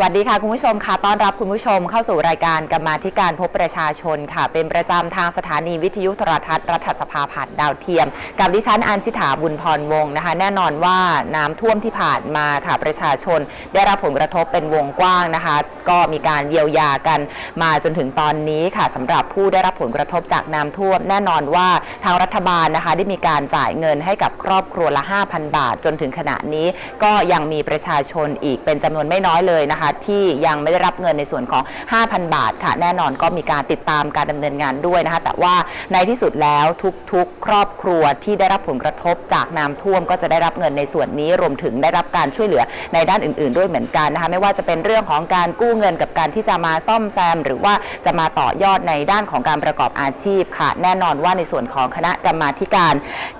สวัสดีค่ะ คุณผู้ชมค่ะ ต้อนรับคุณผู้ชมเข้าสู่รายการกรรมาธิการพบประชาชนค่ะ เป็นประจำทางสถานีวิทยุโทรทัศน์รัฐสภาผ่านดาวเทียม กับดิฉันอันชิถาบุญพรวงนะคะ แน่นอนว่าน้ำท่วมที่ผ่านมาค่ะประชาชน ได้รับผลกระทบเป็นวงกว้างนะคะ ก็มีการเยียวยากันมาจนถึงตอนนี้ค่ะสำหรับผู้ได้รับผลกระทบจากน้ำท่วม แน่นอนว่าทางรัฐบาลนะคะได้มีการจ่ายเงินให้กับครอบครัวละ 5,000 บาท จนถึงขณะนี้ ก็ยังมีประชาชนอีกเป็นจำนวนไม่น้อยเลยนะคะที่ยังไม่ได้รับเงินในส่วนของ 5,000 บาทค่ะ แน่นอนก็มีการติดตามการดำเนินงานด้วยนะคะ แต่ว่าในที่สุดแล้วทุกๆ ครอบครัวที่ได้รับผลกระทบจากน้ำท่วมก็จะได้รับเงินในส่วนนี้รวมถึงได้รับการช่วยเหลือในด้านอื่น ๆ ด้วยเหมือนกันนะคะ ไม่ว่าจะเป็นเรื่องของการกู้เงินกับการที่จะมาซ่อมแซม หรือว่าจะมาต่อยอดในด้านของการประกอบอาชีพค่ะ แน่นอนว่าในส่วนของคณะกรรมาธิการ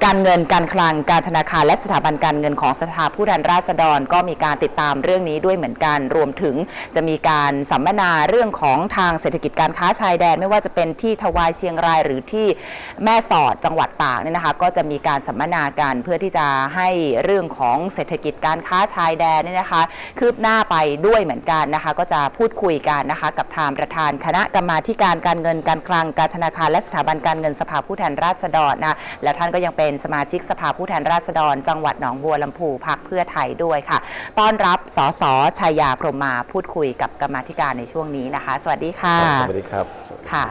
การเงินการคลังการธนาคารและสถาบันการเงินของสภาผู้แทนราษฎร ก็มีการติดตามเรื่องนี้ด้วยเหมือนกันรวมถึงจะมีการสัมมนาเรื่องของทางเศรษฐกิจการค้าชายแดน ไม่ว่าจะเป็นที่ทวายเชียงรายหรือที่แม่สอดจังหวัดตากเนี่ยนะคะก็จะมีการสัมมนากันเพื่อที่จะให้เรื่องของเศรษฐกิจการค้าชายแดนเนี่ยนะคะ คืบหน้าไปด้วยเหมือนกันนะคะ ก็จะพูดคุยกันนะคะกับทางประธานคณะกรรมาการการเงินการคลังการธนาคารและสถาบันการเงินสภาผู้แทนราษฎรนะและท่านก็ยังเป็นสมาชิกสภาผู้แทนราษฎร จังหวัดหนองบัวลำพูพักเพื่อไทยด้วยค่ะ ต้อนรับสสชัยยาพรหมามาพูดคุยกับกรรมาธิการในช่วงนี้นะคะ สวัสดีค่ะ สวัสดีครับค่ะ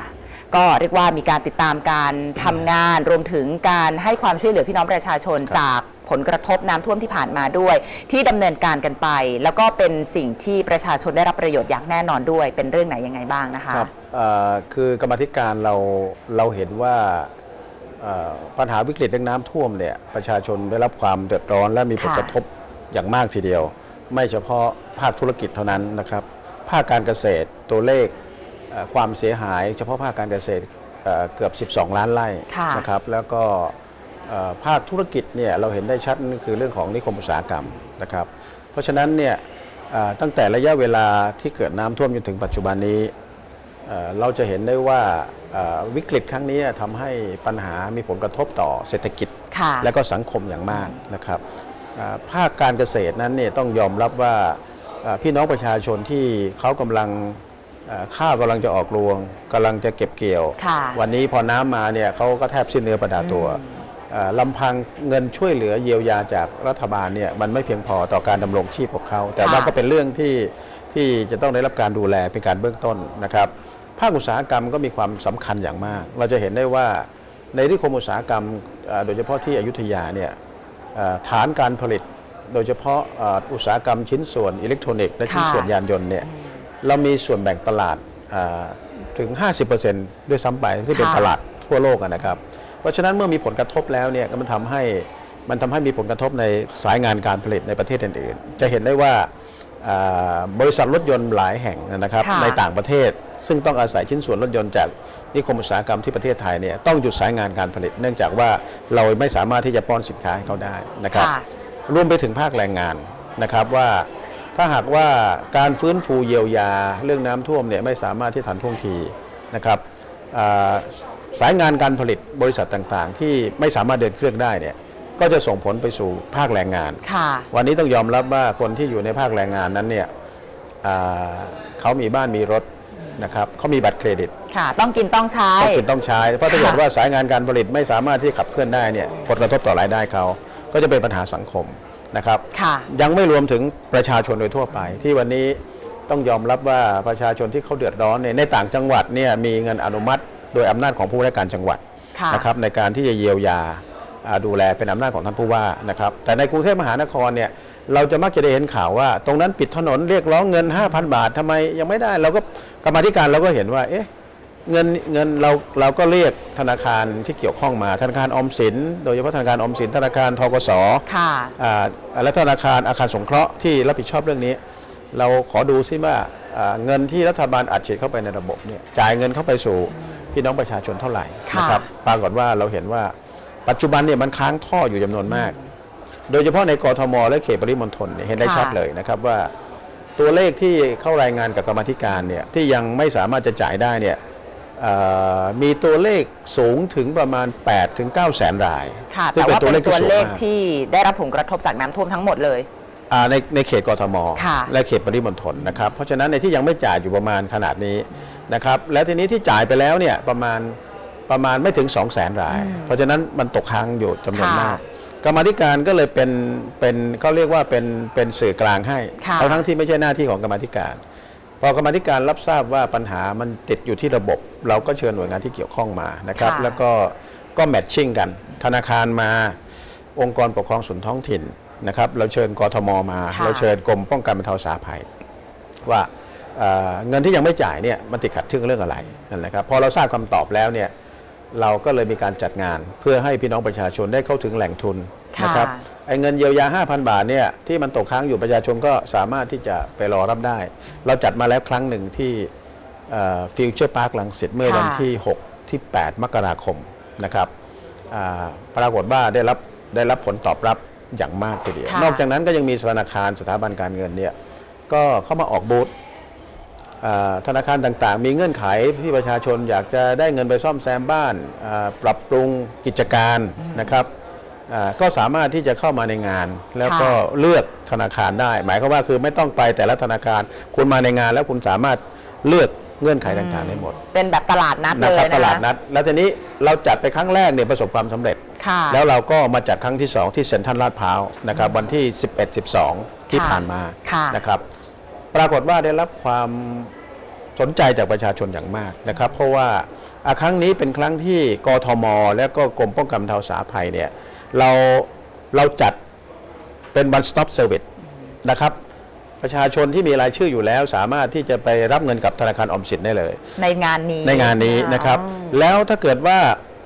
ก็เรียกว่ามีการติดตามการทำงานรวมถึงการให้ความช่วยเหลือพี่น้องประชาชนครับจากผลกระทบน้ำท่วมที่ผ่านมาด้วย ที่ดำเนินการกันไป แล้วก็เป็นสิ่งที่ประชาชนได้รับประโยชน์อย่างแน่นอนด้วย เป็นเรื่องไหนยังไงบ้างนะคะครับเอ่อคือกรรมาธิการเราเราเห็นว่าเอ่อปัญหาวิกฤตเรื่องน้ำท่วมเนี่ยประชาชนได้รับความเดือดร้อนและมีผลค่ะกระทบอย่างมากทีเดียว ไม่เฉพาะภาคธุรกิจเท่านั้นนะครับ ภาคการเกษตรตัวเลขเอ่อความเสียหายเฉพาะภาคการเกษตรเอ่อเกือบ 12 ล้านไร่ค่ะนะครับ แล้วก็เอ่อภาคธุรกิจเนี่ยเราเห็นได้ชัดนั่นคือเรื่องของนิคมอุตสาหกรรมนะครับ เพราะฉะนั้นเนี่ยเอ่อตั้งแต่ระยะเวลาที่เกิดน้ำท่วมจนถึงปัจจุบันนี้เอ่อเราจะเห็นได้ว่าเอ่อวิกฤตครั้งนี้ทำให้ปัญหามีผลกระทบต่อเศรษฐกิจค่ะและก็สังคมอย่างมากนะครับเอ่อ ภาคการเกษตรนั้นเนี่ยต้องยอมรับว่าเอ่อพี่น้องประชาชนที่เขากำลังเอ่อข้าวกำลังจะออกรวงกำลังจะเก็บเกี่ยวค่ะวันนี้พอน้ำมาเนี่ยเขาก็แทบสิ้นเนื้อประดาตัวเอ่อลำพังเงินช่วยเหลือเยียวยาจากรัฐบาลเนี่ยมันไม่เพียงพอต่อการดำรงชีพของเขา แต่ว่าค่ะก็เป็นเรื่องที่ที่จะต้องได้รับการดูแลเป็นการเบื้องต้นนะครับภาคอุตสาหกรรมก็มีความสำคัญอย่างมาก เราจะเห็นได้ว่าในที่คมอุตสาหกรรมเอ่อโดยเฉพาะที่อยุธยาเนี่ยเอ่อ ฐานการผลิต โดยเฉพาะเอ่ออุตสาหกรรมชิ้นส่วนอิเล็กทรอนิกส์และชิ้นค่ะส่วนยานยนต์เนี่ยเรามีส่วนแบ่งตลาดเอ่อถึง 50%ด้วยซ้ำไปที่เป็นค่ะตลาดทั่วโลกอะนะครับ เพราะฉะนั้นเมื่อมีผลกระทบแล้วเนี่ยก็มันทำให้มันทำให้มีผลกระทบในสายงานการผลิตในประเทศอื่นๆ จะเห็นได้ว่าอ่าบริษัทรถยนต์หลายแห่งนะครับค่ะในต่างประเทศ ซึ่งต้องอาศัยชิ้นส่วนรถยนต์จากนิคมอุตสาหกรรมที่ประเทศไทยเนี่ยต้องหยุดสายงานการผลิต เนื่องจากว่าเราไม่สามารถที่จะป้อนสินค้าให้เขาได้นะครับค่ะรวมไปถึงภาคแรงงานนะครับว่าถ้าหากว่าการฟื้นฟูเยียวยาเรื่องน้ำท่วมเนี่ยไม่สามารถที่ทันท่วงทีนะครับอ่าสายงานการผลิตบริษัทต่างๆ ที่ไม่สามารถเดินเครื่องได้เนี่ยก็จะส่งผลไปสู่ภาคแรงงานค่ะวันนี้ต้องยอมรับว่าคนที่อยู่ในภาคแรงงานนั้นเนี่ยอ่าเขามีบ้านมีรถ นะครับเขามีบัตรเครดิตค่ะ ต้องกินต้องใช้ ต้องกินต้องใช้ เพราะถ้าเกิดว่าสายงานการผลิตไม่สามารถที่ขับเคลื่อนได้เนี่ยผลกระทบต่อรายได้เขาก็จะเป็นปัญหาสังคมนะครับค่ะยังไม่รวมถึงประชาชนโดยทั่วไป ที่วันนี้ต้องยอมรับว่าประชาชนที่เขาเดือดร้อนเนี่ยในต่างจังหวัดเนี่ยมีเงินอนุมัติ โดยอำนาจของผู้ว่าราชการจังหวัดค่ะนะครับในการที่จะเยียวยาอ่าดูแลเป็นอำนาจของท่านผู้ว่านะครับแต่ในกรุงเทพมหานครเนี่ย เราจะมักจะได้เห็นข่าวว่า ตรงนั้นปิดถนนเรียกร้องเงิน 5,000 บาททำไมยังไม่ได้ เราก็กรรมาธิการเราก็เห็นว่า เอ๊ะเงินเงินเราเราก็เรียกธนาคารที่เกี่ยวข้องมาธนาคารออมสิน โดยเฉพาะธนาคารออมสิน ธนาคารทกสค่ะอ่าและธนาคารอาคารสงเคราะห์ที่รับผิดชอบเรื่องนี้ เราขอดูซิว่าอ่าเงินที่รัฐบาลอัดฉีดเข้าไปในระบบเนี่ยจ่ายเงินเข้าไปสู่พี่น้องประชาชนเท่าไหร่ค่ะนะครับปรากฏว่าเราเห็นว่าปัจจุบันเนี่ยมันค้างท่ออยู่จำนวนมาก โดยเฉพาะในกรทม และเขตปริมณฑลเนี่ยเห็นได้ค่ะชัดเลยนะครับว่า ตัวเลขที่เข้ารายงานกับกรรมาธิการเนี่ยที่ยังไม่สามารถจะจ่ายได้เนี่ยเอ่อมีตัวเลขสูงถึงประมาณ 8 ถึง 9 แสนราย ค่ะซึ่งแต่ว่าเป็นที่ตัวสูงเลขมากที่ได้รับผลกระทบจากน้ำท่วมทั้งหมดเลยอ่าในในเขตกทมค่ะและเขตปริมณฑลนะครับ เพราะฉะนั้นในที่ยังไม่จ่ายอยู่ประมาณขนาดนี้นะครับ แล้วทีนี้ที่จ่ายไปแล้วเนี่ยประมาณประมาณไม่ถึง 2 0 0 0 0 0ราย เพราะฉะนั้นมันตกค้างอยู่จำนวนค่ะมาก กรรมาธิการก็เลยเป็นเป็นเขาเรียกว่าเป็นเป็นสื่อกลางให้ค่ะทั้งทั้งที่ไม่ใช่หน้าที่ของกรรมาธิการ พอกรรมาธิการรับทราบว่าปัญหามันติดอยู่ที่ระบบ เราก็เชิญหน่วยงานที่เกี่ยวข้องมานะครับค่ะแล้วก็ก็แมทชิ่งกัน ธนาคารมาองค์กรปกครองส่วนท้องถิ่นนะครับเราเชิญกทมมาค่ะเราเชิญกรมป้องกันบรรเทาสาภัย ว่าเอ่อเงินที่ยังไม่จ่ายเนี่ยมันติดขัดเรื่องเรื่องอะไรนั่นแหละครับพอเราทราบคำตอบแล้วเนี่ย เราก็เลยมีการจัดงาน เพื่อให้พี่น้องประชาชนได้เข้าถึงแหล่งทุนค่ะนะครับไอ้เงินเยียวยา 5,000 บาทเนี่ยที่มันตกค้างอยู่ประชาชนก็สามารถที่จะไปรอรับได้ เราจัดมาแล้วครั้งหนึ่งที่ฟิวเจอร์พาร์คลังสิตเมื่อค่ะวันที่ 6 ที่ 8 มกราคมนะครับอ่าปรากฏว่าได้รับได้รับผลตอบรับอย่างมากทีเดียวค่ะนอกจากนั้นก็ยังมีธนาคารสถาบันการเงินเนี่ยก็เข้ามาออกบูธอ่า ธนาคารต่างๆ มีเงื่อนไขที่ประชาชนอยากจะได้เงินไปซ่อมแซมบ้านอ่าปรับปรุงกิจการนะครับอ่าก็สามารถที่จะเข้ามาในงาน แล้วก็เลือกธนาคารได้ หมายความว่าคือไม่ต้องไปแต่ละธนาคาร คุณมาในงานแล้วคุณสามารถเลือกเงื่อนไขต่างๆได้หมด เป็นแบบตลาดนัดเลนะยครับนะคะตลาดนัด แล้วทีนี้เราจัดไปครั้งแรกเนี่ยประสบความสำเร็จค่ะแล้วเราก็มาจัดครั้งที่ 2 ที่เซ็นทรัลลาดพร้าวนะครับวันที่ 11 12 ที่ค่ะผ่านมาค่ะนะครับ ปรากฏว่าได้รับความสนใจจากประชาชนอย่างมากนะครับ เพราะว่าอะครั้งนี้เป็นครั้งที่กทม และก็กรมป้องกันบรรเทาสาภัยเนี่ยเราเราจัดเป็น one stop service นะครับประชาชนที่มีรายชื่ออยู่แล้ว สามารถที่จะไปรับเงินกับธนาคารออมสินได้เลย ในงานนี้ในงานนี้ใช่ไหมนะครับอืมแล้วถ้าเกิดว่า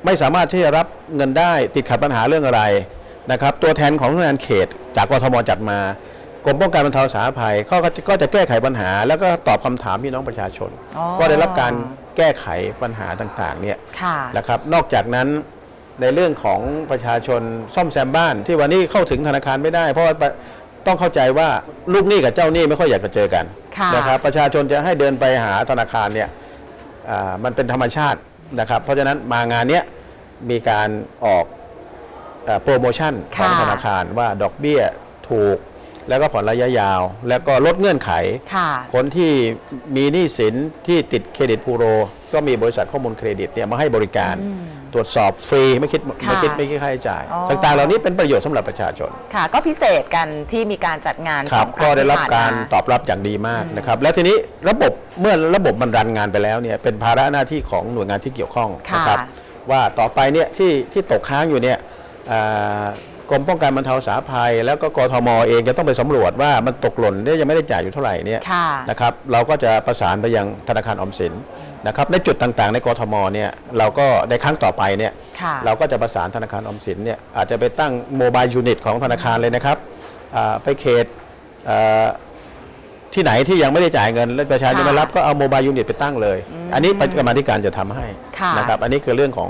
ไม่สามารถที่จะรับเงินได้ติดขัดปัญหาเรื่องอะไรนะครับ ตัวแทนของหน่วยงานเขต จากกทมจัดมา กรมป้องกันบรรเทาสาธารณภัยเขาก็จะก็จะแก้ไขปัญหา แล้วก็ตอบคำถามพี่น้องประชาชน อ๋อ ก็ได้รับการแก้ไขปัญหาต่างๆเนี่ย ค่ะ นะครับนอกจากนั้นในเรื่องของประชาชนซ่อมแซมบ้าน ที่วันนี้เข้าถึงธนาคารไม่ได้ เพราะว่าต้องเข้าใจว่าลูกหนี้กับเจ้าหนี้ไม่ค่อยอยากจะเจอกันค่ะนะครับประชาชนจะให้เดินไปหาธนาคารเนี่ยอ่ามันเป็นธรรมชาตินะครับ เพราะฉะนั้นมางานเนี้ยมีการออกเอ่อโปรโมชั่นของค่ะธนาคารว่าดอกเบี้ยถูก แล้วก็ผ่อนระยะยาว แล้วก็ลดเงื่อนไข ค่ะ คนที่มีหนี้สินที่ติดเครดิตบูโร ก็มีบริษัทข้อมูลเครดิตเนี่ยมาให้บริการตรวจสอบฟรีไม่คิดไม่คิดไม่คิดค่าใช้จ่าย อ๋อ ต่างๆ เหล่านี้เป็นประโยชน์สำหรับประชาชน ค่ะ ก็พิเศษกันที่มีการจัดงานคสรัอบงครั้ก็งได้รับที่ผ่นการม ตอบรับอย่างดีมากนะครับ และทีนี้ระบบเมื่อระบบมันรันงานไปแล้วเนี่ยเป็นภาระหน้าที่ของหน่วยงานที่เกี่ยวข้องค่ะนะครับว่าต่อไปเนี่ยที่ที่ตกค้างอยู่เนี่ยอ่า กรมป้องกันบรรเทาสาภัย แล้วก็กทมเองจะต้องไปสำรวจว่ามันตกหล่นเนี่ยยังไม่ได้จ่ายอยู่เท่าไหร่เนี่ยค่ะนะครับเราก็จะประสานไปยังธนาคารออมสินนะครับในจุดต่างๆ ในกทมเนี่ยเราก็ในครั้งต่อไปเนี่ยค่ะเราก็จะประสานธนาคารออมสินเนี่ยอาจจะไปตั้งโมบายยูนิตของธนาคารเลยนะครับอ่าไปเขตอ่าที่ไหนที่ยังไม่ได้จ่ายเงินแล้วประชาชนค่ะไม่รับก็เอาโมบายยูนิตไปตั้งเลย อันนี้กรรมาธิการจะทำให้ค่ะนะครับอันนี้คือเรื่องของ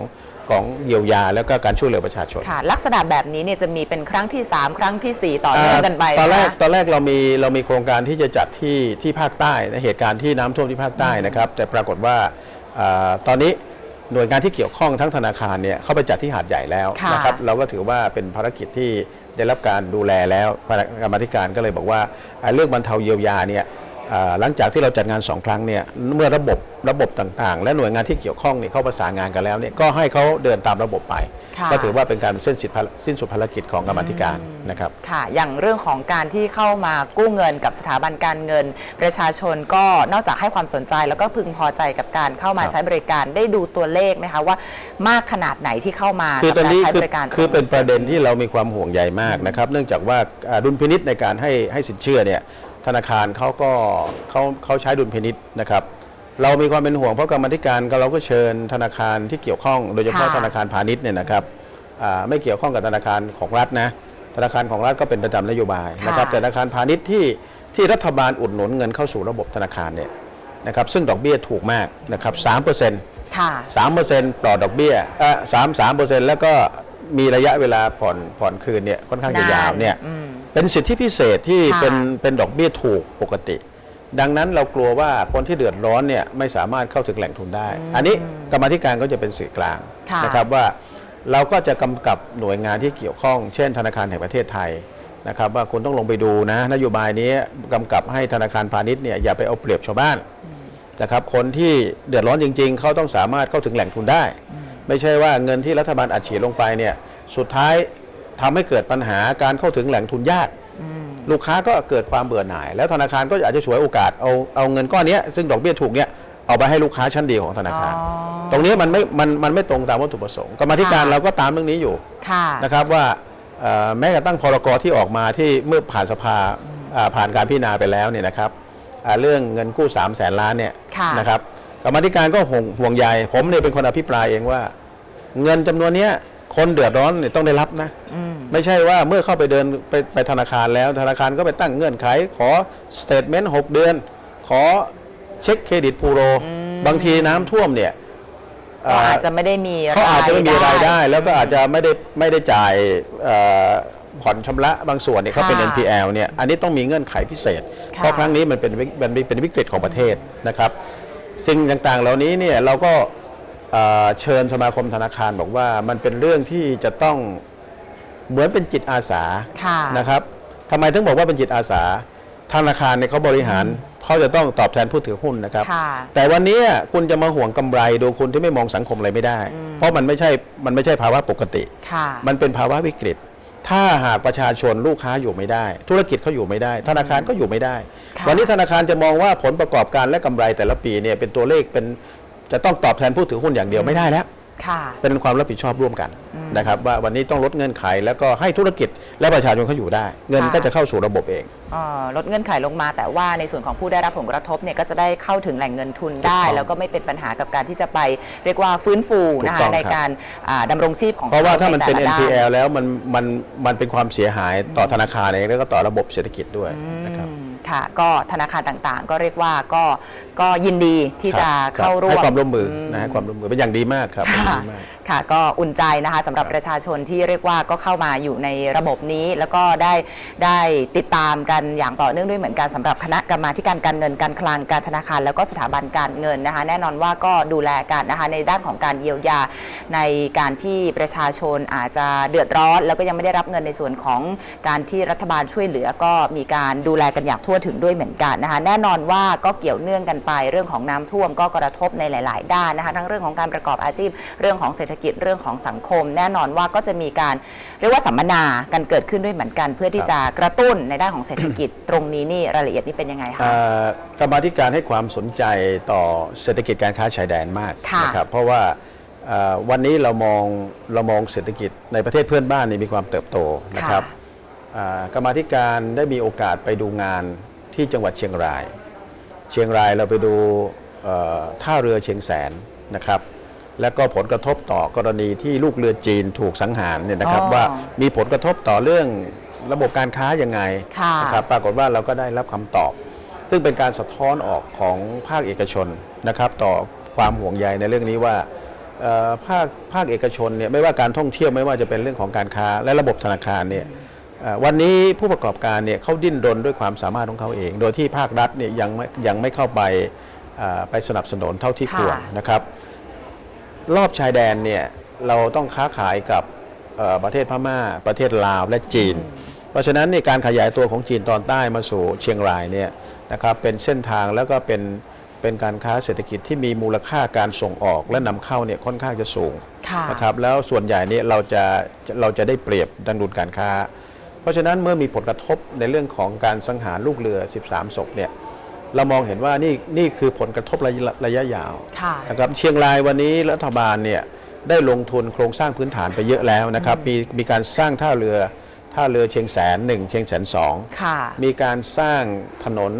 ของเยียวยาแล้วก็การช่วยเหลือประชาชน ค่ะ ลักษณะแบบนี้เนี่ยจะมีเป็นครั้งที่ 3 ครั้งทีสี่4 ต่อเนื่องกันไปาตอนแรกะคะตอนแรกเรามีเรามีโครงการที่จะจัดที่ที่ภาคใต้นะเหตุการณ์ที่น้ำท่วมที่ภาคใต้นะครับ แต่ปรากฏว่าอาตอนนี้หน่วยงานที่เกี่ยวข้องทั้งธนาคารเนี่ยเข้าไปจัดที่หาดใหญ่แล้วค่ะนะครับเราก็ถือว่าเป็นภารกิจที่ได้รับการดูแลแล้วคณะกรรมาธิการก็เลยบอกว่าอ่าเรื่องบรรเทาเยียวยาเนี่ยอ่า หลังจากที่เราจัดงานสองครั้งเนี่ยเมื่อระบบระบบต่างๆ และหน่วยงานที่เกี่ยวข้องเนี่ยเข้าประสานงานกันแล้วเนี่ยก็ให้เขาเดินตามระบบไปค่ะก็ถือว่าเป็นการเส้นสิทธิภารสิ้นสุดภารกิจของกรรมาธิการนะครับค่ะอย่างเรื่องของการที่เข้ามากู้เงินกับสถาบันการเงิน ประชาชนก็นอกจากให้ความสนใจแล้วก็พึงพอใจกับการเข้ามาครับใช้บริการได้ดูตัวเลขไหมคะว่ามากขนาดไหนที่เข้ามาคือกับตอนการนี้ใช้คืบอริการคือเป็นประเด็นที่เรามีความห่วงใยมากนะครับ เนื่องจากว่าอ่าดุลพินิษในการให้ให้สินเชื่อเนี่ย ธนาคารเขาก็เขาเขาใช้ดุลพินิษนะครับเรามีความเป็นห่วงเพราะกรรมาธิการก็เราก็เชิญธนาคารที่เกี่ยวข้อง โดยเฉพาะค่ะธนาคารพาณิชย์เนี่ยนะครับอ่าไม่เกี่ยวข้องกับธนาคารของรัฐนะธนาคารของรัฐก็เป็นประจำนโยบายนะครับค่ะแต่ธนาคารพาณิชย์ที่ที่รัฐบาลอุดหนุนเงินเข้าสู่ระบบธนาคารเนี่ยนะครับซึ่งดอกเบี้ยถูกมากนะครับสามเปอร์เซ็นต์ค่ะสามเปอร์เซ็นต์ปลอดดอกเบี้ยเออสามสามเปอร์เซ็นต์แล้วก็ มีระยะเวลาผ่อนผ่อนคืนเนี่ยค่อนข้างจะยาวเนี่ยอืมเป็นสิทธิพิเศษที่ค่ะเป็นเป็นดอกเบี้ยถูกปกติ ดังนั้นเรากลัวว่าคนที่เดือดร้อนเนี่ยไม่สามารถเข้าถึงแหล่งทุนได้ อันนี้กรรมาธิการก็จะเป็นสื่อกลางค่ะนะครับว่าเราก็จะกำกับหน่วยงานที่เกี่ยวข้อง เช่น ธนาคารแห่งประเทศไทยนะครับว่าคุณต้องลงไปดูนะนโยบายนี้กำกับให้ธนาคารพาณิชย์เนี่ยอย่าไปเอาเปรียบชาวบ้านนะครับคนที่เดือดร้อนจริง ๆ เขาต้องสามารถเข้าถึงแหล่งทุนได้ ไม่ใช่ว่าเงินที่รัฐบาลอัดฉีดลงไปเนี่ยสุดท้ายทำให้เกิดปัญหาการเข้าถึงแหล่งทุนยากลูกค้าก็เกิดความเบื่อหน่าย แล้วธนาคารก็อาจจะฉวยโอกาสเอาเอาเงินก้อนเนี้ยซึ่งดอกเบี้ยถูกเนี่ยเอาไปให้ลูกค้าชั้นดีของธนาคารอ๋อตรงนี้มันไม่มันมันไม่ตรงตามวัตถุประสงค์กรรมาธิการค่ะเราก็ตามเรื่องนี้อยู่ค่ะนะครับว่าเอ่อแม้กระทั่งพรกที่ออกมาที่เมื่อผ่านสภาอ่าผ่านการพิจารณาไปแล้วเนี่ยนะครับอ่าเรื่องเงินกู้3ามแสนล้านเนี่ยค่ะนะครับ กรรมาธิการก็ห่วงห่วงใยผมเนี่ยเป็นคนอภิปรายเองว่า เงินจำนวนเนี้ยคนเดือดร้อนเนี่ยต้องได้รับนะอืมไม่ใช่ว่าเมื่อเข้าไปเดินไปไปธนาคารแล้ว ธนาคารก็ไปตั้งเงื่อนไข ขอสเตทเมนต์6เดือน ขอเช็คเครดิตพูโร บางทีน้ำท่วมเนี่ยก็อาจจะไม่ได้มีเขาอาจจะไม่มีรายได้ แล้วก็อาจจะไม่ได้ไม่ได้จ่ายเอ่อผ่อนชำระบางส่วนเนี่ยเขาเป็นค่ะ NPL เนี่ยอันนี้ต้องมีเงื่อนไขพิเศษค่ะเพราะครั้งนี้มันเป็นวิมันเป็นวิกฤตของประเทศนะครับ สิ่งต่างๆ เหล่านี้เนี่ยเราก็เอ่อเชิญสมาคมธนาคารบอกว่ามันเป็นเรื่องที่จะต้องเหมือนเป็นจิตอาสาค่ะนะครับทำไมถึงบอกว่าเป็นจิตอาสา ธนาคารเนี่ยเขาบริหารเขาจะต้องตอบแทนผู้ถือหุ้นนะครับค่ะแต่วันนี้คุณจะมาห่วงกำไรโดยคุณที่ไม่มองสังคมอะไรไม่ได้ เพราะมันไม่ใช่มันไม่ใช่ภาวะปกติค่ะมันเป็นภาวะวิกฤต ถ้าหากประชาชนลูกค้าอยู่ไม่ได้ ธุรกิจเขาอยู่ไม่ได้ ธนาคารก็อยู่ไม่ได้ค่ะวันนี้ธนาคารจะมองว่าผลประกอบการและกำไรแต่ละปีเนี่ยเป็นตัวเลขเป็นจะต้องตอบแทนผู้ถือหุ้นอย่างเดียวไม่ได้แล้วค่ะ เป็นความรับผิดชอบร่วมกันนะครับว่าวันนี้ต้องลดเงื่อนไข แล้วก็ให้ธุรกิจและประชาชนเขาอยู่ได้ เงินค่ะก็จะเข้าสู่ระบบเองเอ่อลดเงื่อนไขลงมา แต่ว่าในส่วนของผู้ได้รับผลกระทบเนี่ยก็จะได้เข้าถึงแหล่งเงินทุนได้ถูกต้องแล้วก็ไม่เป็นปัญหากับการที่จะไปเรียกว่าฟื้นฟูนะถูกต้คะองในครับการอ่าดำรงชีพของเพราะว่าถ้ามันเป็นใแต่ละด้ NPL แล้วมันมันมันเป็นความเสียหายต่อธนาคารเองแล้วก็ต่อระบบเศรษฐกิจด้วยนะครับอืม ค่ะก็ธนาคารต่างๆ ก็เรียกว่าก็ก็ยินดีที่จะครับเข้าร่วมให้ความร่วมมืออนะให้ความร่วมมือเป็นอย่างดีมากครับเป็นอย่างค่ะดีมากค่ะก็อุ่นใจนะคะสำหรับครับประชาชนที่เรียกว่าก็เข้ามาอยู่ในระบบนี้ แล้วก็ได้ได้ติดตามกันอย่างต่อเนื่องด้วยเหมือนกันสำหรับคณะกรรมาธิการการเงินการคลังการธนาคาร แล้วก็สถาบันการเงินนะคะแน่นอนว่าก็ดูแลกันนะคะในด้านของการเยียวยาในการที่ประชาชนอาจจะเดือดร้อน แล้วก็ยังไม่ได้รับเงินในส่วนของการที่รัฐบาลช่วยเหลือก็มีการดูแลกันอย่างทั่วถึงด้วยเหมือนกันนะคะแน่นอนว่าก็เกี่ยวเนื่องกันไปเรื่องของน้ำท่วมก็กระทบในหลาย ๆ ด้านนะคะทั้งเรื่องของการประกอบอาชีพเรื่องของเศรษฐกิจเรื่องของสังคม แน่นอนว่าก็จะมีการเรียกว่าสัมมนากันเกิดขึ้นด้วยเหมือนกัน เพื่อที่จะกระตุ้นในด้านของเศรษฐกิจ ตรงนี้นี่รายละเอียดนี่เป็นยังไงคะอ่ากรรมาธิการให้ความสนใจต่อเศรษฐกิจการค้าชายแดนมากค่ะนะครับเพราะว่าอ่าวันนี้เรามองเรามองเศรษฐกิจในประเทศเพื่อนบ้านนี่มีความเติบโตนะครับอ่ากรรมาธิการได้มีโอกาสไปดูงานที่จังหวัดเชียงราย เชียงรายเราไปดูเอ่อท่าเรือเชียงแสนนะครับ แล้วก็ผลกระทบต่อกรณีที่ลูกเรือจีนถูกสังหารเนี่ยนะครับอ๋อว่ามีผลกระทบต่อเรื่องระบบการค้ายังไงค่ะนะครับปรากฏว่าเราก็ได้รับคำตอบ ซึ่งเป็นการสะท้อนออกของภาคเอกชนนะครับ ต่อความห่วงใยในเรื่องนี้ว่าเอ่อภาคภาคเอกชนเนี่ยไม่ว่าการท่องเที่ยวไม่ว่าจะเป็นเรื่องของการค้าและระบบธนาคารเนี่ยเอ่อวันนี้ผู้ประกอบการเนี่ยเขาดิ้นรนด้วยความสามารถของเขาเอง โดยที่ภาครัฐเนี่ยยังไม่ยังไม่เข้าไปเอ่อไปสนับสนุนเท่าที่ควรค่ะนะครับ รอบชายแดนเนี่ยเราต้องค้าขายกับเอ่อประเทศพม่า ประเทศลาวและจีน เพราะฉะนั้นในการขยายตัวของจีนตอนใต้มาสู่เชียงรายเนี่ยนะครับเป็นเส้นทางแล้วก็เป็นเป็นการค้าเศรษฐกิจที่มีมูลค่าการส่งออกและนำเข้าเนี่ยค่อนข้างจะสูงค่ะนะครับแล้วส่วนใหญ่เนี่ยเราจะเราจะได้เปรียบดังดุลการค้า เพราะฉะนั้นเมื่อมีผลกระทบในเรื่องของการสังหารลูกเรือ 13 ศพเนี่ย เรามองเห็นว่านี่นี่คือผลกระทบระยะระยะยาวค่ะนะครับเชียงรายวันนี้รัฐบาลเนี่ยได้ลงทุนโครงสร้างพื้นฐานไปเยอะแล้วนะครับ มีมีการสร้างท่าเรือท่าเรือเชียงแสนหนึ่งเชียงแสนสองค่ะมีการสร้างถนน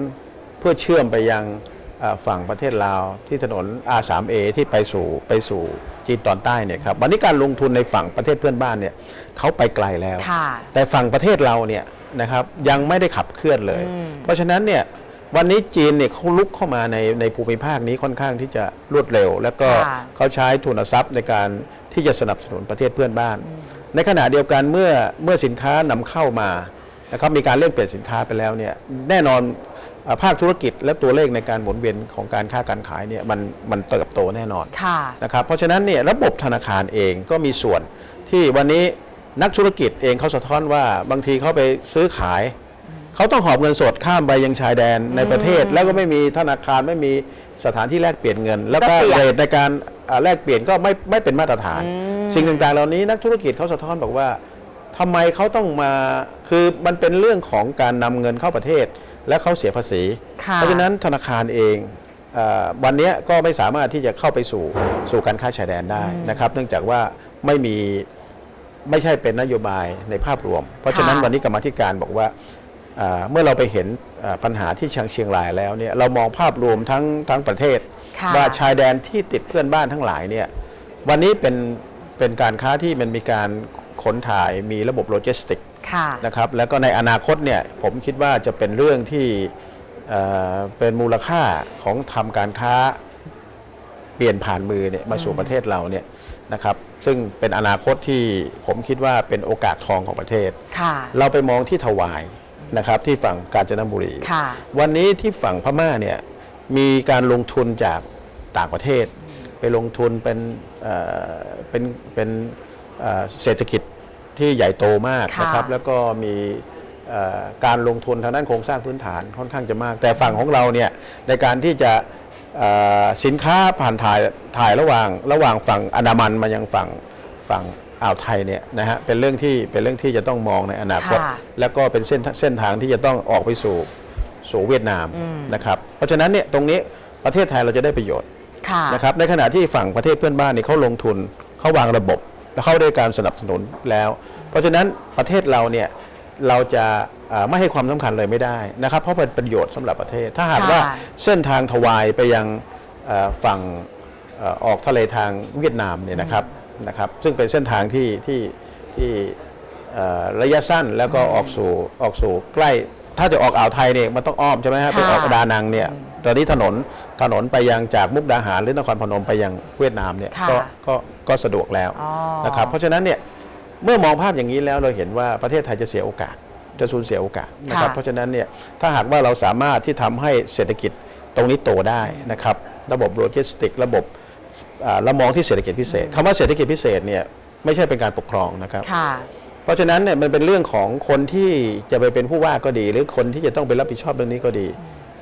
เพื่อเชื่อมไปยังเอ่อฝั่งประเทศลาวที่ถนน R3A ที่ไปสู่ไปสู่จีนตอนใต้เนี่ยครับวันนี้การลงทุนในฝั่งประเทศเพื่อนบ้านเนี่ยเขาไปไกลแล้วค่ะแต่ฝั่งประเทศเราเนี่ยนะครับยังไม่ได้ขับเคลื่อนเลย เพราะฉะนั้นเนี่ย วันนี้จีนเนี่ยเขาลุกเข้ามาในในภูมิภาคนี้ค่อนข้างที่จะรวดเร็ว แล้วก็ค่ะเขาใช้ทุนทรัพย์ในการที่จะสนับสนุนประเทศเพื่อนบ้าน ในขณะเดียวกันเมื่อเมื่อสินค้านำเข้ามานะครับมีการเล่นเปลี่ยนสินค้าไปแล้วเนี่ยแน่นอนเอ่อภาคธุรกิจและตัวเลขในการหมุนเวียนของการค้าการขายเนี่ยมันมันเติบโตแน่นอน ค่ะ นะครับเพราะฉะนั้นเนี่ยระบบธนาคารเองก็มีส่วนที่วันนี้นักธุรกิจเองเขาสะท้อนว่าบางทีเขาไปซื้อขาย เขาต้องหอบเงินสดข้ามไปยังชายแดนในประเทศ แล้วก็ไม่มีธนาคารไม่มีสถานที่แลกเปลี่ยนเงิน แล้วก็ก็เสี่ยงเรทในการอ่าแลกเปลี่ยนก็ไม่ไม่เป็นมาตรฐาน สิ่งต่างๆ เหล่านี้นักธุรกิจเขาสะท้อนบอกว่าทำไมเขาต้องมาคือมันเป็นเรื่องของการนำเงินเข้าประเทศ และเขาเสียภาษีค่ะเพราะฉะนั้นธนาคารเองเออวันเนี้ยก็ไม่สามารถที่จะเข้าไปสู่สู่การค้าชายแดนได้นะครับ เนื่องจากว่าไม่มีไม่ใช่เป็นนโยบายในภาพรวม เพราะฉะนั้นค่ะวันนี้กรรมาธิการบอกว่า เอ่อเมื่อเราไปเห็นเอ่อปัญหาที่เชียงเชียงรายแล้วเนี่ยเรามองภาพรวมทั้งทั้งประเทศค่ะว่าชายแดนที่ติดเพื่อนบ้านทั้งหลายเนี่ยวันนี้เป็นเป็นการค้าที่มันมีการขนถ่ายมีระบบโลจิสติกค่ะนะครับแล้วก็ในอนาคตเนี่ยผมคิดว่าจะเป็นเรื่องที่เอ่อเป็นมูลค่าของทำการค้าเปลี่ยนผ่านมือเนี่ยมาสู่ประเทศเราเนี่ยนะครับซึ่งเป็นอนาคตที่ผมคิดว่าเป็นโอกาสทองของประเทศค่ะเราไปมองที่ถวาย นะครับที่ฝั่งกาญจนบุรี ค่ะ วันนี้ที่ฝั่งพม่าเนี่ยมีการลงทุนจากต่างประเทศ ไปลงทุนเป็นเอ่อเป็นเป็นเอ่อเศรษฐกิจที่ใหญ่โตมากค่ะนะครับ แล้วก็มีเอ่อการลงทุนทางด้านโครงสร้างพื้นฐานค่อนข้างจะมาก แต่ฝั่งของเราเนี่ยในการที่จะเอ่อสินค้าผ่านถ่ายถ่ายระหว่างระหว่างฝั่งอันดามันมายังฝั่งฝั่ง อ่าวไทยเนี่ยนะฮะเป็นเรื่องที่เป็นเรื่องที่จะต้องมองในอนาคตค่ะแล้วก็เป็นเส้นเส้นทางที่จะต้องออกไปสู่สู่เวียดนามนะครับเพราะฉะนั้นเนี่ยตรงนี้ประเทศไทยเราจะได้ประโยชน์ ค่ะ นะครับในขณะที่ฝั่งประเทศเพื่อนบ้านนี่เขาลงทุนเขาวางระบบ และเขาได้การสนับสนุนแล้ว เพราะฉะนั้นประเทศเราเนี่ยเราจะเอ่อไม่ให้ความสำคัญเลยไม่ได้นะครับเพราะเป็นประโยชน์สำหรับประเทศ ถ้าหากค่ะ ว่าเส้นทางทวายไปยังเอ่อฝั่งเอ่อออกทะเลทางเวียดนามเนี่ยนะครับ นะครับซึ่งเป็นเส้นทางที่ที่ที่เอ่อระยะสั้นแล้วก็ออกสู่ออกสู่ใกล้ ถ้าจะออกอ่าวไทยเนี่ยมันต้องอ้อมใช่ไหมฮะค่ะไปออกดานังเนี่ยตอนนี้ถนนถนนไปยังจากมุกดาหารหรือนครพนมไปยังเวียดนามเนี่ยค่ะก็ก็ก็สะดวกแล้วอ๋อนะครับเพราะฉะนั้นเนี่ยเมื่อมองภาพอย่างนี้แล้วเราเห็นว่าประเทศไทยจะเสียโอกาสจะสูญเสียโอกาสนะครับค่ะเพราะฉะนั้นเนี่ยถ้าหากว่าเราสามารถที่ทำให้เศรษฐกิจตรงนี้โตได้นะครับ ระบบโลจิสติก ระบบอ่า เรามองที่เศรษฐกิจพิเศษคำว่าเศรษฐกิจพิเศษเนี่ยไม่ใช่เป็นการปกครองนะครับค่ะเพราะฉะนั้นเนี่ยมันเป็นเรื่องของคนที่จะไปเป็นผู้ว่าก็ดี หรือคนที่จะต้องไปรับผิดชอบเรื่องนี้ก็ดี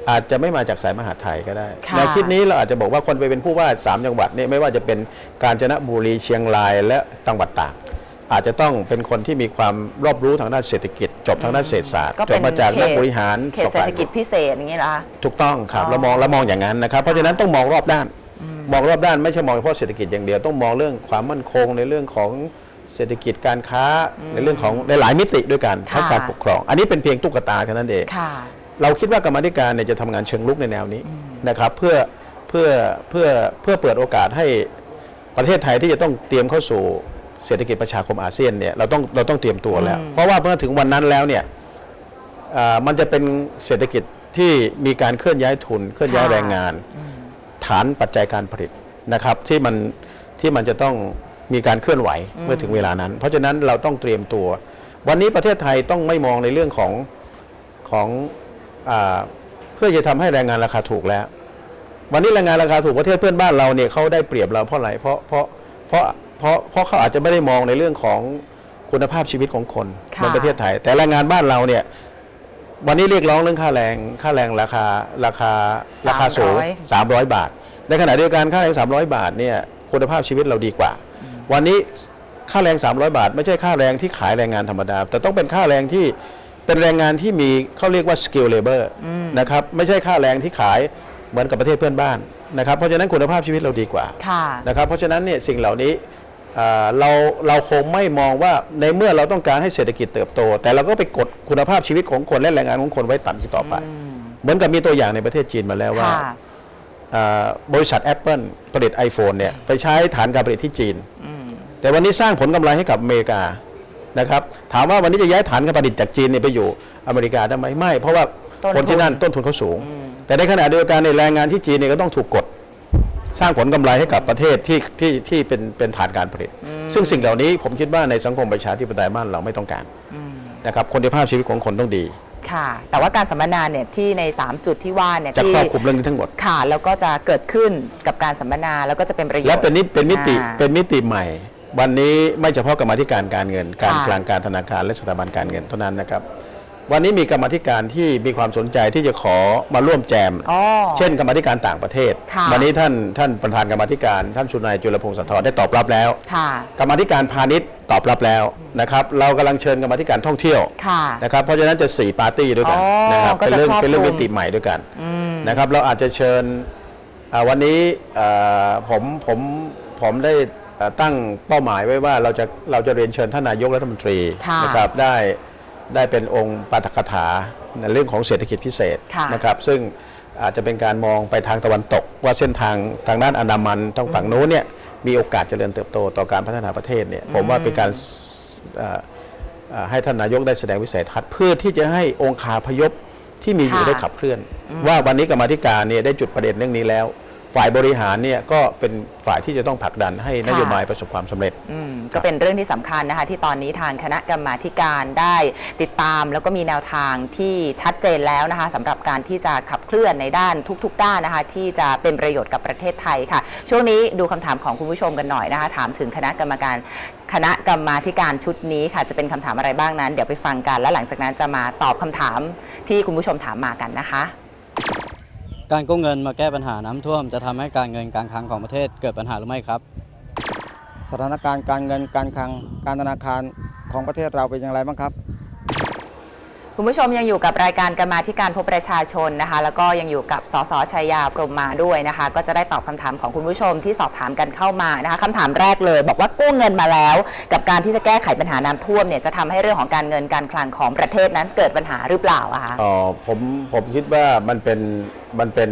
อาจจะไม่มาจากสายมหาดไทยก็ได้ค่ะแนวคิดนี้เราอาจจะบอกว่าคนไปเป็นผู้ว่าสามจังหวัดเนี่ยไม่ว่าจะเป็นกาญจนบุรีเชียงรายและจังหวัดตากอาจจะต้องเป็นคนที่มีความรอบรู้ทางด้านเศรษฐกิจ จบทางด้านเศรษฐศาสตร์ก็จเป็บนมาจากนักเขตบริหารเขตเศรษฐกิจพิเศษอย่างนี้เหรอคะถูกต้องครับอ๋อเรามองเรามองอย่างนั้นนะครับเพราะฉะนั้นต้องมองรอบด้าน มองรอบด้านไม่ใช่มองเฉพาะเศรษฐกิจอย่างเดียวต้องมองเรื่องความมั่นคงในเรื่องของเศรษฐกิจการค้าในเรื่องของในหลายมิติด้วยกันค่ะทั้งการปกครอง อันนี้เป็นเพียงตุ๊กตาแค่นั้นเองค่ะเราคิดว่ากรรมาธิการเนี่ยจะทำงานเชิงลุกในแนวนี้นะครับเพื่อเพื่อเพื่อเพื่อเปิดโอกาสให้ประเทศไทยที่จะต้องเตรียมเข้าสู่เศรษฐกิจประชาคมอาเซียนเนี่ยเราต้องเราต้องเตรียมตัวแล้ว เพราะว่าเมื่อถึงวันนั้นแล้วเนี่ยอ่ามันจะเป็นเศรษฐกิจที่มีการเคลื่อนย้ายทุนเคลื่อนย้ายค่ะแรงงาน ฐานปัจจัยการผลิตนะครับที่มันที่มันจะต้องมีการเคลื่อนไหวเมื่อถึงเวลานั้น เพราะฉะนั้นเราต้องเตรียมตัว วันนี้ประเทศไทยต้องไม่มองในเรื่องของของอาเพื่อจะทำให้แรงงานราคาถูกแล้ว วันนี้แรงงานราคาถูกประเทศเพื่อนบ้านเราเนี่ยเขาได้เปรียบเราเพราะอะไรเพราะเพราะเพราะเพราะเพราะเขาอาจจะไม่ได้มองในเรื่องของคุณภาพชีวิตของคนค่ะในประเทศไทย แต่แรงงานบ้านเราเนี่ย วันนี้เรียกร้องเรื่องค่าแรง ค่าแรงราคาราคาราคาสูง300 300 บาท ในขณะเดียวกันค่าแรง 300 บาทเนี่ยคุณภาพชีวิตเราดีกว่า วันนี้ค่าแรง 300 บาท ไม่ใช่ค่าแรงที่ขายแรงงานธรรมดา แต่ต้องเป็นค่าแรงที่เป็นแรงงานที่มีเขาเรียกว่า skill labor นะครับไม่ใช่ค่าแรงที่ขายเหมือนกับประเทศเพื่อนบ้านนะครับเพราะฉะนั้นคุณภาพชีวิตเราดีกว่าค่ะนะครับเพราะฉะนั้นเนี่ยสิ่งเหล่านี้อ่า เราเราคงไม่มองว่าในเมื่อเราต้องการให้เศรษฐกิจเติบโต แต่เราก็ไปกดคุณภาพชีวิตของคนและแรงงานของคนไว้ต่ำอีกต่อไป เหมือนกับมีตัวอย่างในประเทศจีนมาแล้วว่าค่ะอ่าบริษัท Apple ผลิต iPhone เนี่ยไปใช้ฐานการผลิตที่จีน แต่วันนี้สร้างผลกำไรให้กับอเมริกานะครับถามว่าวันนี้จะย้ายฐานการผลิตจากจีนเนี่ยไปอยู่อเมริกาได้ไหมไม่ เพราะว่าต้นทุนคนที่นั่นต้นทุนเขาสูง แต่ในขณะเดียวกันในยแรงงานที่จีนเนี่ยก็ต้องถูกกด สร้างผลกำไรให้กับประเทศที่ที่ที่เป็นเป็นฐานการผลิต ซึ่งสิ่งเหล่านี้ผมคิดว่าในสังคมประชาธิปไตยบ้านเราไม่ต้องการนะครับคุณภาพชีวิตของคนต้องดีค่ะ แต่ว่าการสัมมนาเนี่ยที่ใน 3 จุดที่ว่าเนี่ยจะที่ครอบคลุมเรื่องนี้ทั้งหมดค่ะ แล้วก็จะเกิดขึ้นกับการสัมมนาแล้วก็จะเป็นประโยชน์และเป็นนิเป็นมิติอ่าเป็นมิติใหม่ วันนี้ไม่เฉพาะกรรมาธิการการเงิน การค่ะคลังการธนาคารและสถาบันการเงินเท่านั้นนะครับ วันนี้มีกรรมาธิการที่มีความสนใจที่จะขอมาร่วมแจม อ๋อ เช่นกรรมาธิการต่างประเทศ ค่ะ วันนี้ท่านท่านประธานกรรมาธิการ ท่านสุนัยจุลพงศ์สะทรได้ตอบรับแล้ว ค่ะ กรรมาธิการพาณิชย์ตอบรับแล้วนะครับ เรากำลังเชิญกรรมาธิการท่องเที่ยวค่ะนะครับ เพราะฉะนั้นจะสี่ปาร์ตี้ด้วยกันอ๋อนะครับ ก็เป็นจะเรื่องครอบเป็นเรื่องคลุมิม ติใหม่ด้วยกันอืม นะครับ เราอาจจะเชิญอ่าวันนี้อ่าผมผมผมได้อ่าตั้งเป้าหมายไว้ว่าเราจะเราจะเรียนเชิญท่านนายกรัฐมนตรีค่ะ นะครับได้ ได้เป็นองค์ปาฐกถาในเรื่องของเศรษฐกิจพิเศษค่ะนะครับ ซึ่งอาจจะเป็นการมองไปทางตะวันตก ว่าเส้นทางทางด้านอันดามันทางฝั่งโน้นเนี่ยมีโอกาสเจริญเติบโตต่อการพัฒนาประเทศเนี่ยผมว่าเป็นการเอ่อเอ่อให้ท่านนายกได้แสดงวิสัยทัศน์เพื่อที่จะให้องค์คาพยพที่มีอยู่ค่ะได้ขับเคลื่อน ว่าวันนี้กรรมาธิการเนี่ยได้จุดประเด็นเรื่องนี้แล้ว ฝ่ายบริหารเนี่ยก็เป็นฝ่ายที่จะต้องผลักดันให้นโยบายประสบความสำเร็จอืมก็เป็นเรื่องที่สำคัญนะคะ ที่ตอนนี้ทางคณะกรรมาธิการได้ติดตาม แล้วก็มีแนวทางที่ชัดเจนแล้วนะคะสำหรับการที่จะขับเคลื่อนในด้านทุก ๆ ด้านนะคะ ที่จะเป็นประโยชน์กับประเทศไทยค่ะ ช่วงนี้ดูคำถามของคุณผู้ชมกันหน่อยนะคะ ถามถึงคณะกรรมการคณะกรรมาธิการชุดนี้ค่ะ จะเป็นคำถามอะไรบ้างนั้น เดี๋ยวไปฟังกัน แล้วหลังจากนั้นจะมาตอบคำถามที่คุณผู้ชมถามมากันนะคะ การกู้เงินมาแก้ปัญหาน้ำท่วม จะทำให้การเงินการคลังของประเทศเกิดปัญหาหรือไม่ครับ สถานการณ์การเงินการคลังการธนาคารของประเทศเราเป็นอย่างไรบ้างครับ คุณผู้ชมยังอยู่กับรายการกรรมาธิการพบประชาชนนะคะ แล้วก็ยังอยู่กับสสชัยยาพรหมมาด้วยนะคะ ก็จะได้ตอบคำถามของคุณผู้ชมที่สอบถามกันเข้ามานะคะคำถามแรกเลย บอกว่ากู้เงินมาแล้ว กับการที่จะแก้ไขปัญหาน้ำท่วมเนี่ยจะทำให้เรื่องของการเงินการคลังของประเทศนั้นเกิดปัญหาหรือเปล่าอะคะอ๋อผมผมคิดว่ามันเป็นมันเป็น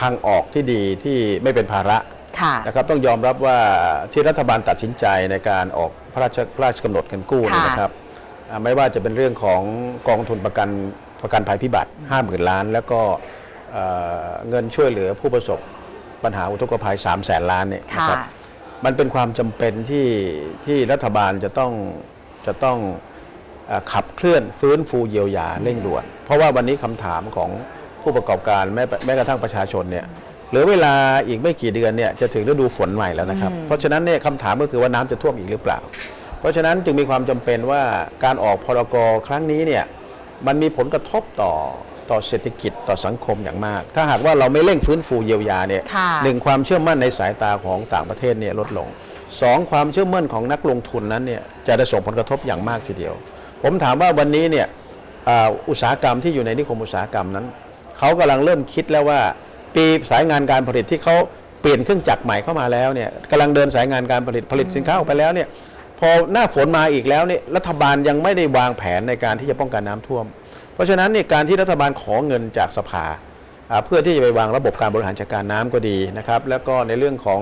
ทางออกที่ดีที่ไม่เป็นภาระค่ะนะครับต้องยอมรับว่าที่รัฐบาลตัดสินใจในการออกพระราชพระราชกำหนดเงินกู้เนี่ยค่ะนะครับอ่า ไม่ว่าจะเป็นเรื่องของกองทุนประกันประกันภัยพิบัติ 50,000 ล้าน แล้วก็เอ่อเงินช่วยเหลือผู้ประสบปัญหาอุทกภัย 3 0 0แสนล้านเนี่ยนะค่ะครับมันเป็นความจำเป็นที่ที่รัฐบาลจะต้องจะต้องเอ่อขับเคลื่อนฟื้นฟูเยียวยาเร่งด่วน เพราะว่าวันนี้คำถามของผู้ประกอบการแม้แม้กระทั่งประชาชนเนี่ยเหลือเวลาอีกไม่กี่เดือนเนี่ยจะถึงฤดูฝนใหม่แล้วนะครับ เพราะฉะนั้นเนี่ยคำถามก็คือว่าน้ำจะท่วมอีกหรือเปล่า เพราะฉะนั้นจึงมีความจำเป็นว่าการออกพรกครั้งนี้เนี่ยมันมีผลกระทบต่อต่อเศรษฐกิจต่อสังคมอย่างมาก ถ้าหากว่าเราไม่เร่งฟื้นฟูเยียวยาเนี่ยค่ะหนึ่งความเชื่อมั่นในสายตาของต่างประเทศเนี่ยลดลงสองความเชื่อมั่นของนักลงทุนนั้นเนี่ยจะได้ส่งผลกระทบอย่างมากทีเดียว ผมถามว่าวันนี้เนี่ยอ่าอุตสาหกรรมที่อยู่ในนิคมอุตสาหกรรมนั้นเขากำลังเริ่มคิดแล้วว่า ปีสายงานการผลิตที่เขาเปลี่ยนเครื่องจักรใหม่เข้ามาแล้วเนี่ยกำลังเดินสายงานการผลิตผลิตสินค้าออกไปแล้วเนี่ยพ อหน้าฝนมาอีกแล้วเนี่ยรัฐบาลยังไม่ได้วางแผนในการที่จะป้องกันน้ำท่วม เพราะฉะนั้นเนี่ยการที่รัฐบาลขอเงินจากสภา เพื่อที่จะไปวางระบบการบริหารจัดการน้ำก็ดีนะครับ แล้วก็ในเรื่องของ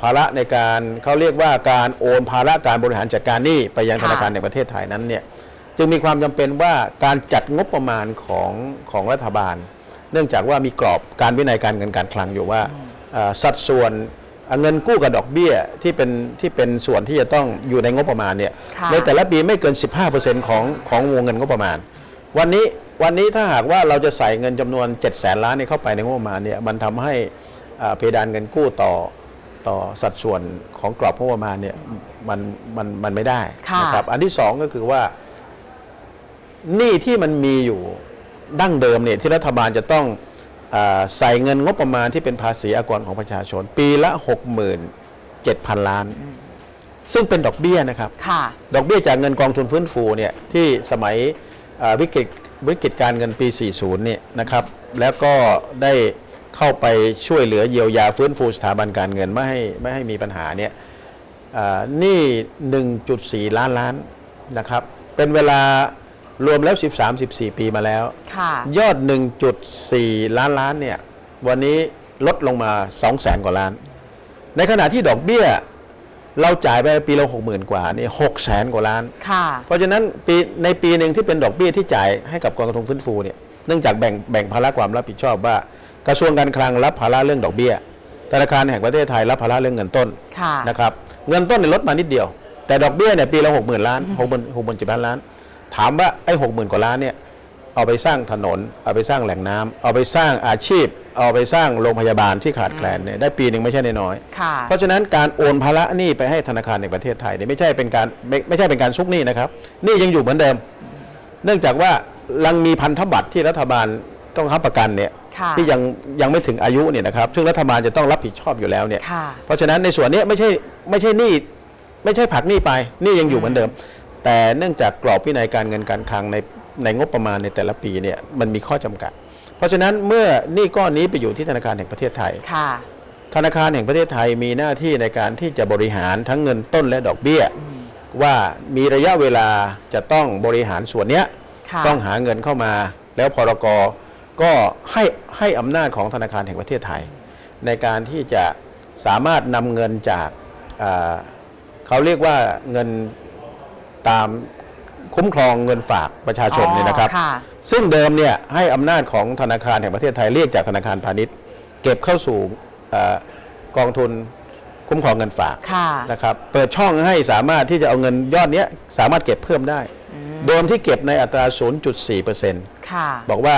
ภาระในการเขาเรียกว่าการโอนภาระการบริหารจัดการหนี้ไปยังธนาคารในประเทศไทยนั้นเนี่ยจึงมีความจำเป็นว่าการจัดงบประมาณของของรัฐบาล เนื่องจากว่ามีกรอบการวินัยการเงินการคลังอยู่ว่าสัดส่วน เอ่อเงินกู้กับดอกเบี้ยที่เป็นที่เป็นส่วนที่จะต้องอยู่ในงบประมาณเนี่ยค่ะในแต่ละปีไม่เกิน 15%ของของวงเงินงบประมาณ วันนี้วันนี้ถ้าหากว่าเราจะใส่เงินจำนวน 7 0 0แสนล้านนี้เข้าไปในงบประมาณเนี่ยมันทำให้อ่าเพดานเงินกู้ต่อต่อสัดส่วนของกรอบงบประมาณเนี่ยมันมันมันไม่ได้ค่ะนะครับอันที่สองก็คือว่าหนี้ที่มันมีอยู่ดั้งเดิมเนี่ยที่รัฐบาลจะต้องอา ใส่เงินงบประมาณที่เป็นภาษีอากรของประชาชน ปีละ 67,000 ล้าน ซึ่งเป็นดอกเบี้ยนะครับค่ะดอกเบี้ยจากเงินกองทุนฟื้นฟูเนี่ยที่สมัยอ่าวิกฤตวิกฤตการเงินปี 40 เนี่ยนะครับ แล้วก็ได้เข้าไปช่วยเหลือเยียวยาฟื้นฟูสถาบันการเงินไม่ให้ไม่ให้มีปัญหาเนี่ยอ่าหนี่ 1.4 ล้านล้านนะครับ เป็นเวลา รวมแล้ว 13-14 ปีมาแล้ว ค่ะ ยอด 1.4 ล้านล้านเนี่ย วันนี้ลดลงมา2แสนกว่าล้าน ในขณะที่ดอกเบี้ย เราจ่ายไปปีละ60,000 กว่านี่6แสนกว่าล้าน ค่ะ เพราะฉะนั้นปีในปีหนึ่งที่เป็นดอกเบี้ยที่จ่ายให้กับกองทุนฟื้นฟูเนี่ย เนื่องจากแบ่งแบ่งภาระความรับผิดชอบว่า กระทรวงการคลังรับภาระเรื่องดอกเบี้ย ธนาคารแห่งประเทศไทยรับภาระเรื่องเงินต้นค่ะ นะครับ เงินต้นเนี่ยลดมานิดเดียว แต่ดอกเบี้ยเนี่ยปีละหกหมื่นล้านหกหมื่นหกหมื่นเจ็ดพันล้าน ถามว่าไอ้หกหมื่นกว่าล้านเนี่ยเอาไปสร้างถนน เอาไปสร้างแหล่งน้ำเอาไปสร้างอาชีพ เอาไปสร้างโรงพยาบาลที่ขาดแคลนเนี่ยได้ปีหนึ่งไม่ใช่น้อยๆค่ะเพราะฉะนั้นการโอนภาระหนี้ไปให้ธนาคารในประเทศไทยเนี่ยไม่ใช่เป็นการไม่ไม่ใช่เป็นการซุกหนี้นะครับหนี้ยังอยู่เหมือนเดิม เนื่องจากว่ายังมีพันธบัตรที่รัฐบาลต้องรับประกันเนี่ยค่ะที่ยังยังไม่ถึงอายุเนี่ยนะครับซึ่งรัฐบาลจะต้องรับผิดชอบอยู่แล้วเนี่ยค่ะเพราะฉะนั้นในส่วนนี้ไม่ใช่ไม่ใช่หนี้ไม่ใช่ผลักหนี้ไปหนี้ยังอยู่เหมือนเดิม แต่เนื่องจากกรอบวินัยการเงินการคลังในในงบประมาณในแต่ละปีเนี่ยมันมีข้อจำกัด เพราะฉะนั้นเมื่อหนี้ก้อนนี้ไปอยู่ที่ธนาคารแห่งประเทศไทยค่ะธนาคารแห่งประเทศไทยมีหน้าที่ในการที่จะบริหารทั้งเงินต้นและดอกเบี้ย ว่ามีระยะเวลาจะต้องบริหารส่วนเนี้ยค่ะต้องหาเงินเข้ามา แล้วพรกก็ให้ให้อำนาจของธนาคารแห่งประเทศไทย ในการที่จะสามารถนำเงินจากอ่าเขาเรียกว่าเงิน ตามคุ้มครองเงินฝากประชาชนเนี่ยนะครับอ๋อค่ะซึ่งเดิมเนี่ยให้อำนาจของธนาคารแห่งประเทศไทยเรียกจากธนาคารพาณิชย์ เก็บเข้าสู่เอ่อกองทุนคุ้มครองเงินฝากค่ะ นะครับเปิดช่องให้สามารถที่จะเอาเงินยอดเนี้ยสามารถเก็บเพิ่มได้ เดิมที่เก็บในอัตรา 0.4%ค่ะ บอกว่า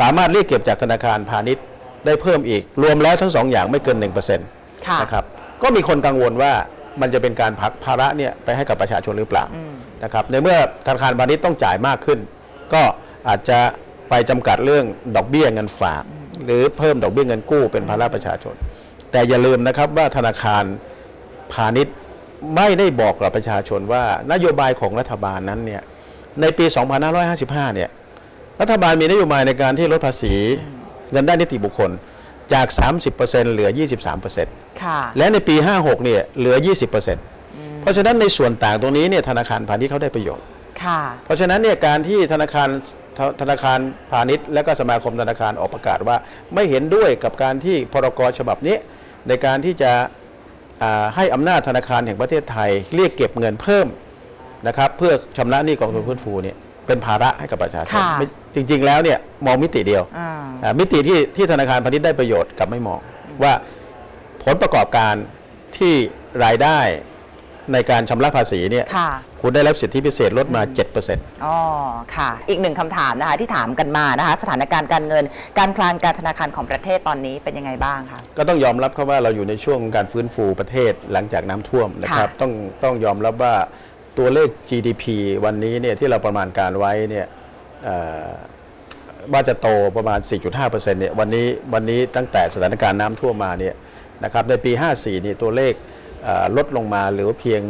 สามารถเรียกเก็บจากธนาคารพาณิชย์ได้เพิ่มอีก รวมแล้วทั้งสองอย่างไม่เกิน 1%ค่ะ นะครับก็มีคนกังวลว่า มันจะเป็นการพักภาระเนี่ยไปให้กับประชาชนหรือเปล่าอืมนะครับในเมื่อธนาคารพาณิชย์ต้องจ่ายมากขึ้น ก็อาจจะไปจำกัดเรื่องดอกเบี้ยเงินฝาก หรือเพิ่มดอกเบี้ยเงินกู้เป็นภาระประชาชน แต่อย่าลืมนะครับว่าธนาคารพาณิชย์ไม่ได้บอกกับประชาชนว่านโยบายของรัฐบาลนั้นเนี่ยในปี 2555 เนี่ยรัฐบาลมีนโยบายในการที่ลดภาษีเงินได้นิติบุคคล จาก 30%เหลือ 23%ค่ะและในปี 56เนี่ยเหลือ 20%เพราะฉะนั้นในส่วนต่างตรงนี้เนี่ยธนาคารพาณิชย์เขาได้ประโยชน์ค่ะเพราะฉะนั้นเนี่ยการที่ธนาคารธธนาคารพาณิชย์ และก็สมาคมธนาคารออกประกาศว่า ไม่เห็นด้วยกับการที่พรกฉบับนี้ ในการที่จะอ่าให้อำนาจธนาคารแห่งประเทศไทย เรียกเก็บเงินเพิ่มนะครับเพื่อชำระหนี้กองทุนฟื้นฟูเนี่ย เป็นภาระให้กับประชาชนค่ะ ไม่จริง ๆ แล้วเนี่ยมองมิติเดียวอ่า อ่ามิติที่ที่ธนาคารพาณิชย์ได้ประโยชน์กับไม่มองว่าผลประกอบการที่รายได้ในการชำระภาษีเนี่ยค่ะ คุณได้รับสิทธิพิเศษลดมา 7%อ๋อ ค่ะ อีกหนึ่งคำถามนะคะที่ถามกันมานะคะ สถานการณ์การเงิน การคลังการธนาคารของประเทศตอนนี้เป็นยังไงบ้างคะ ก็ต้องยอมรับครับว่าเราอยู่ในช่วงการฟื้นฟูประเทศหลังจากน้ำท่วมนะครับ ค่ะต้องต้องยอมรับว่า ตัวเลข GDP วันนี้เนี่ยที่เราประมาณการไว้เนี่ยว่าจะโตประมาณ 4.5%เนี่ยวันนี้วันนี้ตั้งแต่สถานการณ์น้ำท่วมมาเนี่ยนะครับในปี 54นี่ตัวเลขลดลงมาเหลือเพียง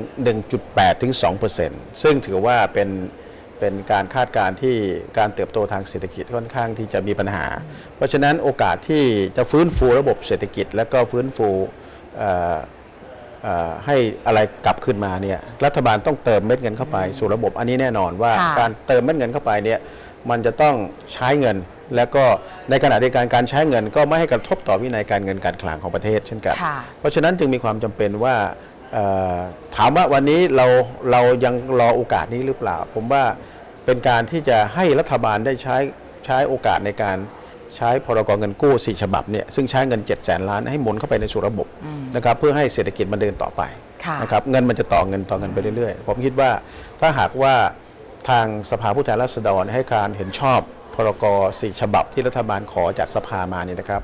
1.8 ถึง 2%ซึ่งถือว่าเป็นเป็นการคาดการณ์ที่การเติบโตทางเศรษฐกิจค่อนข้างที่จะมีปัญหา เพราะฉะนั้นโอกาสที่จะฟื้นฟูระบบเศรษฐกิจ และก็ฟื้นฟู ให้อะไรกลับขึ้นมาเนี่ยรัฐบาลต้องเติมเม็ดเงินเข้าไป สู่ระบบอันนี้แน่นอนว่าค่ะการเติมเม็ดเงินเข้าไปเนี่ยมันจะต้องใช้เงิน แล้วก็ในขณะเดียวกันการใช้เงิน ก็ไม่ให้กระทบต่อวินัยการเงินการคลังของประเทศเช่นกันค่ะเพราะฉะนั้นจึงมีความจำเป็นว่าเอ่อถามว่าวันนี้เราเรายังรอโอกาสนี้หรือเปล่า ผมว่าเป็นการที่จะให้รัฐบาลได้ใช้ใช้โอกาสในการ ใช้พรกเงินกู้สี่ฉบับเนี่ยซึ่งใช้เงิน7จ็ดแสนล้านให้หมุนเข้าไปในสู่ระบบนะครับเพื่อให้เศรษฐกิจมันเดินต่อไปค่ะนะครับเงินมันจะต่อเงินต่อเงินไปเรื่อยๆ ผมคิดว่าถ้าหากว่าทางสภาผู้แทนราษฎรให้การเห็นชอบพรกสี่ฉบับที่รัฐบาลขอจากสภามาเนี่ยนะครับ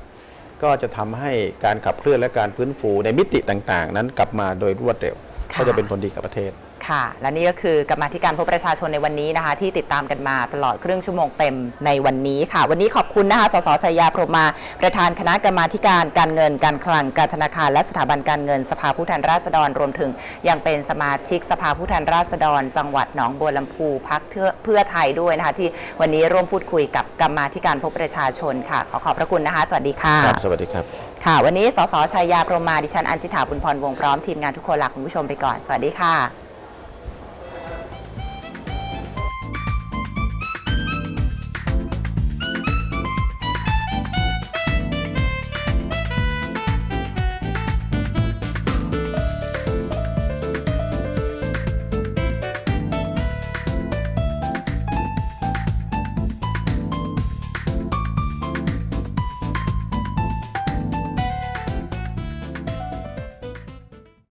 ก็จะทำให้การขับเคลื่อนและการฟื้นฟูในมิติต่างๆ นั้นกลับมาโดยรวดเร็วค่ะก็จะเป็นผลดีกับประเทศ ค่ะ และนี่ก็คือกรรมาธิการพบประชาชนในวันนี้นะคะ ที่ติดตามกันมาตลอดครึ่งชั่วโมงเต็มในวันนี้ค่ะ วันนี้ขอบคุณนะคะสสชัยยาพรหมาประธานคณะกรรมาธิการการเงินการคลังการธนาคารและสถาบันการเงินสภาผู้แทนราษฎรรวมถึง ยังเป็นสมาชิกสภาผู้แทนราษฎร จังหวัดหนองบัวลำพูพักเพื่อไทยด้วยนะคะ ที่วันนี้ร่วมพูดคุยกับกรรมาธิการพบประชาชนค่ะ ขอขอบพระคุณนะคะ สวัสดีค่ะครับสวัสดีครับค่ะ วันนี้สสชัยยาพรหมาดิฉันอัญชิถาบุญพรวงศ์พร้อมทีมงานทุกคนลาคุณผู้ชมไปก่อนสวัสดีค่ะ